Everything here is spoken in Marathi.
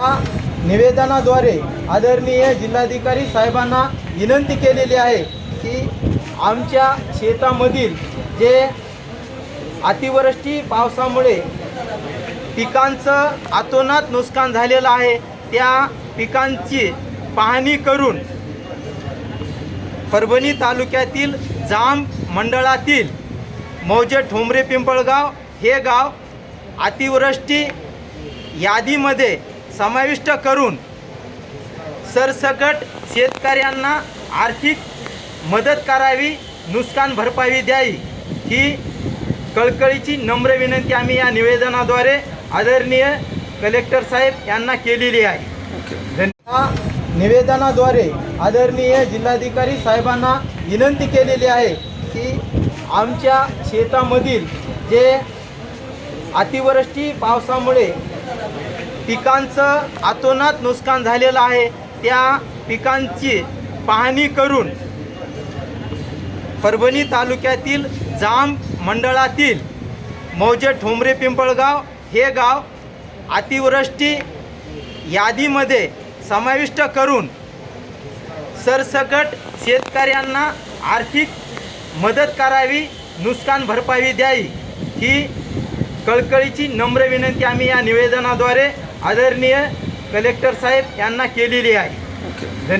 निवेदनाद्वारे आदरणीय जिल्हाधिकारी साहेबांना विनंती केलेली आहे की आमच्या शेतामधील जे अतिवृष्टी पावसामुळे पिकांचं आतोनात नुकसान झालेलं आहे त्या पिकांची पाहणी करून परभणी तालुक्यातील जांब मंडळातील मौजे ठोंबरे पिंपळगाव हे गाव अतिवृष्टी यादीमध्ये समाविष्ट करून सरसकट शेतकऱ्यांना आर्थिक मदत करावी नुकसान भरपाई द्यावी ही कळकळीची नम्र विनंती आम्ही या निवेदनाद्वारे आदरणीय कलेक्टर साहेब यांना केलेली आहे. धन्यवाद. निवेदनाद्वारे आदरणीय जिल्हाधिकारी साहेबांना विनंती केलेली आहे की आमच्या शेतामधील जे अतिवृष्टी पावसामुळे पिकांचं अतोनात नुकसान झालेलं आहे त्या पिकांची पाहणी करून परभणी तालुक्यातील जांब मंडळातील मौजे ठोंबरे पिंपळगाव हे गाव अतिवृष्टी यादीमध्ये समाविष्ट करून सरसकट शेतकऱ्यांना आर्थिक मदत करावी नुकसान भरपाई द्यावी ही कळकळीची नम्र विनंती आम्ही या निवेदनाद्वारे आदरणीय कलेक्टर साहेब यांना केलेली आहे.